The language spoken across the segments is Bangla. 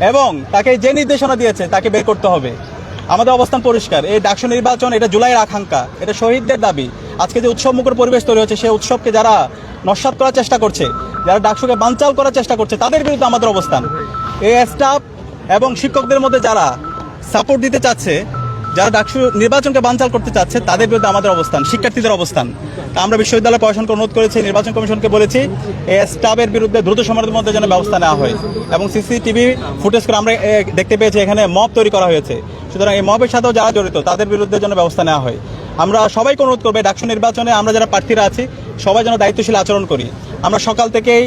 এবং তাকে যে নির্দেশনা দিয়েছে, তাকে বের করতে হবে। আমাদের অবস্থান পরিষ্কার। এই ডাকসু নির্বাচন, এটা জুলাইয়ের আকাঙ্ক্ষা। এটা শহীদদের দাবি। আজকে যে উৎসব মুখর পরিবেশ তৈরি হচ্ছে সেই উৎসবকে যারা নস্বাত করার চেষ্টা করছে, যারা ডাকসুকে বানচাল করার চেষ্টা করছে, তাদের বিরুদ্ধে আমাদের অবস্থান। এই স্টাফ এবং শিক্ষকদের মধ্যে যারা সাপোর্ট দিতে চাচ্ছে যারা ডাকসু নির্বাচনকে বানচাল করতে চাচ্ছে, তাদের বিরুদ্ধে আমাদের অবস্থান, শিক্ষার্থীদের অবস্থান। আমরা বিশ্ববিদ্যালয় প্রশাসনকে অনুরোধ করেছি, নির্বাচন কমিশনকে বলেছি স্টাফের বিরুদ্ধে দ্রুত সময়ের মধ্যে যেন ব্যবস্থা নেওয়া হয়। এবং সিসিটিভি ফুটেজ করে আমরা দেখতে পেয়েছি এখানে মব তৈরি করা হয়েছে। সুতরাং এই মবের সাথেও যারা জড়িত, তাদের বিরুদ্ধে যেন ব্যবস্থা নেওয়া হয়। আমরা সবাইকে অনুরোধ করব ডাকসু নির্বাচনে আমরা যারা প্রার্থীরা আছি, সবাই যেন দায়িত্বশীল আচরণ করি। আমরা সকাল থেকেই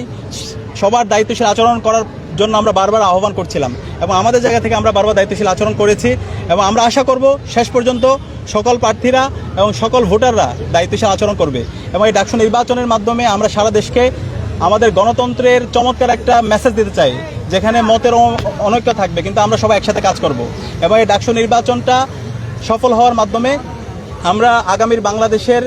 সবার দায়িত্বশীল আচরণ করার জন্য আমরা বারবার আহ্বান করছিলাম এবং আমাদের জায়গা থেকে আমরা বারবার দায়িত্বশীল আচরণ করেছি এবং আমরা আশা করব শেষ পর্যন্ত সকল প্রার্থীরা এবং সকল ভোটাররা দায়িত্বশীল আচরণ করবে এবং এই ডাকসু নির্বাচনের মাধ্যমে আমরা সারা দেশকে আমাদের গণতন্ত্রের চমৎকার একটা মেসেজ দিতে চাই, যেখানে মতের অনৈক্য থাকবে, কিন্তু আমরা সবাই একসাথে কাজ করব। এবং এই ডাকসু নির্বাচনটা সফল হওয়ার মাধ্যমে আমরা আগামীর বাংলাদেশের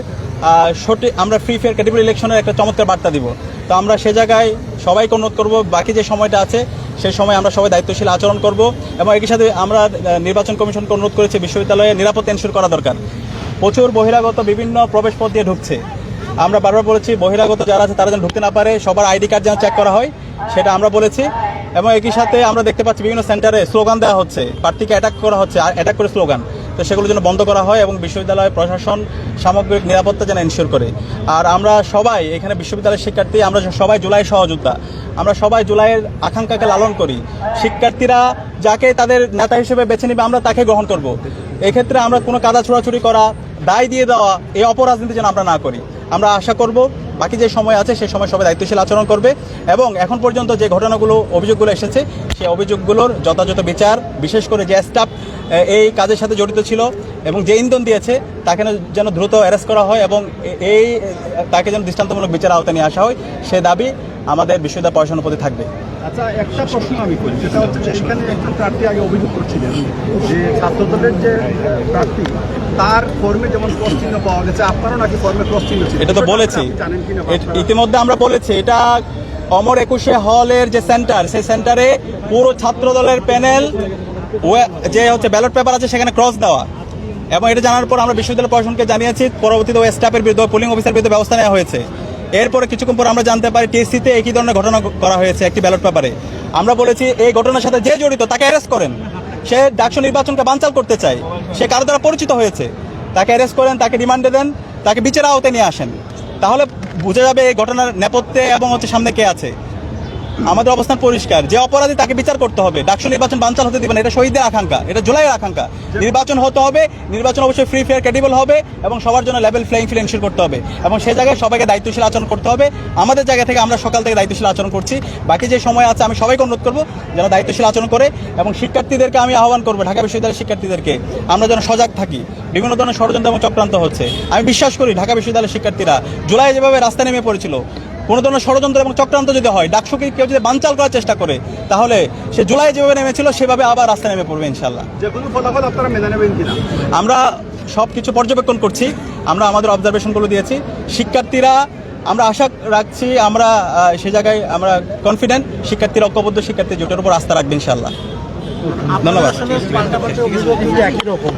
সঠিক, আমরা ফ্রি ফেয়ার ক্যাটেগরি ইলেকশনের একটা চমৎকার বার্তা দিব। তো আমরা সে জায়গায় সবাইকে অনুরোধ করব, বাকি যে সময়টা আছে সেই সময় আমরা সবাই দায়িত্বশীল আচরণ করব এবং একই সাথে আমরা নির্বাচন কমিশনকে অনুরোধ করেছি বিশ্ববিদ্যালয়ে নিরাপত্তা এনশিওর করা দরকার। প্রচুর বহিরাগত বিভিন্ন প্রবেশ পথ দিয়ে ঢুকছে। আমরা বারবার বলেছি, বহিরাগত যারা আছে তারা যেন ঢুকতে না পারে, সবার আইডি কার্ড যেন চেক করা হয়, সেটা আমরা বলেছি এবং একই সাথে আমরা দেখতে পাচ্ছি বিভিন্ন সেন্টারে স্লোগান দেওয়া হচ্ছে, প্রার্থীকে অ্যাটাক করা হচ্ছে অ্যাটাক করে স্লোগান তো সেগুলো যেন বন্ধ করা হয় এবং বিশ্ববিদ্যালয় প্রশাসন সামগ্রিক নিরাপত্তা যেন এনশিওর করে। আর আমরা সবাই এখানে বিশ্ববিদ্যালয়ের শিক্ষার্থী, আমরা সবাই জুলাই সহযোদ্ধা। আমরা সবাই জুলাইয়ের আকাঙ্ক্ষাকে লালন করি। শিক্ষার্থীরা যাকে তাদের নেতা হিসেবে বেছে নেবে, আমরা তাকে গ্রহণ করব। এক্ষেত্রে আমরা কোনো কাদা ছোড়াছুড়ি করা, দায় দিয়ে দেওয়া, এই অপরাজনীতি যেন আমরা না করি। আমরা আশা করব বাকি যে সময় আছে সেই সময় সবাই দায়িত্বশীল আচরণ করবে এবং এখন পর্যন্ত যে ঘটনাগুলো, অভিযোগগুলো এসেছে, সেই অভিযোগগুলোর যথাযথ বিচার, বিশেষ করে যে স্টাফ এই কাজের সাথে জড়িত ছিল এবং যে ইন্ধন দিয়েছে, তাকে যেন দ্রুত অ্যারেস্ট করা হয় এবং এই, তাকে যেন দৃষ্টান্তমূলক বিচার আওতায় নিয়ে আসা হয়, সে দাবি আমাদের বিশ্ববিদ্যালয় পড়াশোনার প্রতি থাকবে। আচ্ছা একটা প্রশ্ন আমি করি সেটা হচ্ছে যে এখানে একজন প্রার্থী আগে অভিযোগ করছিলেন যে ছাত্রদলের যে প্রার্থী তার ফর্মে যেমন ক্রস চিহ্ন পাওয়া গেছে আপনারও নাকি ফর্মে ক্রস চিহ্ন ছিল? এটা তো বলেছি। আপনি জানেন কিনা বা এ- আপনারা- ইতিমধ্যে আমরা বলেছি এটা অমর একুশে হলের যে সেন্টার সেই সেন্টারে পুরো ছাত্র দলের প্যানেল যে হচ্ছে ব্যালট পেপার আছে সেখানে ক্রস দেওয়া। এবং এটা জানার পর আমরা বিশ্ববিদ্যালয় প্রশাসনকে জানিয়েছি পরবর্তীতে ওই স্টাফের বিরুদ্ধে পোলিং অফিসার বিরুদ্ধে ব্যবস্থা নেওয়া হয়েছে। এরপরে কিছুক্ষণ পর আমরা জানতে পারি টিএসসিতে একই ধরনের ঘটনা করা হয়েছে একটি ব্যালট পেপারে। আমরা বলেছি, এই ঘটনার সাথে যে জড়িত তাকে অ্যারেস্ট করেন। সে ডাকসু নির্বাচনকে বানচাল করতে চায়। সে কারও দ্বারা পরিচিত হয়েছে? তাকে অ্যারেস্ট করেন, তাকে রিমান্ডে দেন, তাকে বিচার আওতায় নিয়ে আসেন। তাহলে বোঝা যাবে এই ঘটনার নেপথ্যে এবং হচ্ছে সামনে কে আছে। আমাদের অবস্থান পরিষ্কার। যে অপরাধী তাকে বিচার করতে হবে। ডাকসু নির্বাচন বানচাল হতে দিবেন এটা শহীদদের আকাঙ্ক্ষা। এটা জুলাইয়ের আকাঙ্ক্ষা। নির্বাচন হতে হবে। নির্বাচন অবশ্যই ফ্রি ফেয়ার ক্রেডিবল হবে এবং সবার জন্য লেভেল ফ্লাইং ফিল করতে হবে। এবং সে জায়গায় সবাইকে দায়িত্বশীল আচরণ করতে হবে। আমাদের জায়গা থেকে আমরা সকাল থেকে দায়িত্বশীল আচরণ করছি। বাকি যে সময় আছে, আমি সবাইকে অনুরোধ করব যেন দায়িত্বশীল আচরণ করে এবং শিক্ষার্থীদেরকে আমি আহ্বান করব, ঢাকা বিশ্ববিদ্যালয়ের শিক্ষার্থীদেরকে। আমরা যেন সজাগ থাকি। বিভিন্ন ধরনের ষড়যন্ত্র এবং চক্রান্ত হচ্ছে। আমি বিশ্বাস করি, ঢাকা বিশ্ববিদ্যালয়ের শিক্ষার্থীরা জুলাই যেভাবে রাস্তায় নেমে পড়েছিল কোনো ধরনের ষড়যন্ত্র এবং চক্রান্ত যদি হয় ডাকসুকে কেউ যদি বানচাল করার চেষ্টা করে তাহলে সে জুলাই যেভাবে নেমেছিল সেভাবে আবার রাস্তায় নেমে পড়বে ইনশাল্লাহ যে কোনো ফলাফল আপনারা মেনে নেবেন কিনা? আমরা সব কিছু পর্যবেক্ষণ করছি আমরা আমাদের অবজারভেশনগুলো দিয়েছি। শিক্ষার্থীরা আমরা আশা রাখছি আমরা সে জায়গায় আমরা কনফিডেন্ট শিক্ষার্থীরা ঐক্যবদ্ধ শিক্ষার্থী জোটের উপর আস্থা রাখবে ইনশাল্লাহ ধন্যবাদ। একই রকম।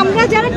আমরা যারা